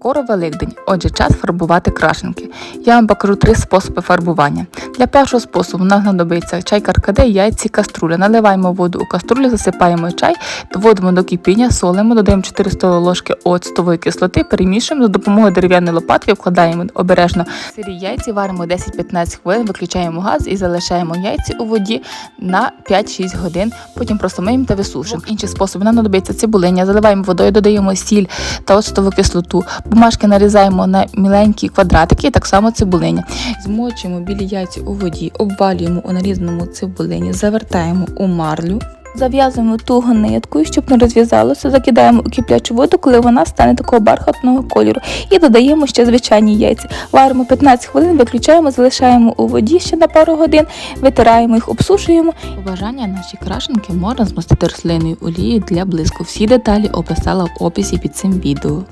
Скоро Великдень, отже, час фарбувати крашенки. Я вам покажу три способи фарбування. Для першого способу нам знадобиться чай каркаде, яйці, каструля. Наливаємо воду у каструлю, засипаємо чай, доводимо до кипіння, солимо, додаємо 4 столові ложки оцтової кислоти, перемішуємо за допомогою дерев'яної лопатки, вкладаємо обережно сирі яйці, варимо 10-15 хвилин, виключаємо газ і залишаємо яйці у воді на 5-6 годин. Потім просто миємо та висушуємо. Інший спосіб нам знадобиться цибулиня, заливаємо водою, додаємо сіль та оцтову кислоту. Бумажки нарізаємо на міленькі квадратики, так само цибулиня. Змочуємо білі яйця у воді, обвалюємо у нарізаному цибулині, завертаємо у марлю. Зав'язуємо туго ниткою, щоб не розв'язалося, закидаємо у киплячу воду, коли вона стане такого бархатного кольору, і додаємо ще звичайні яйця. Варимо 15 хвилин, виключаємо, залишаємо у воді ще на пару годин, витираємо їх, обсушуємо. У бажання наші крашенки можна змастити рослинною олією для блиску. Всі деталі описала в описі під цим відео.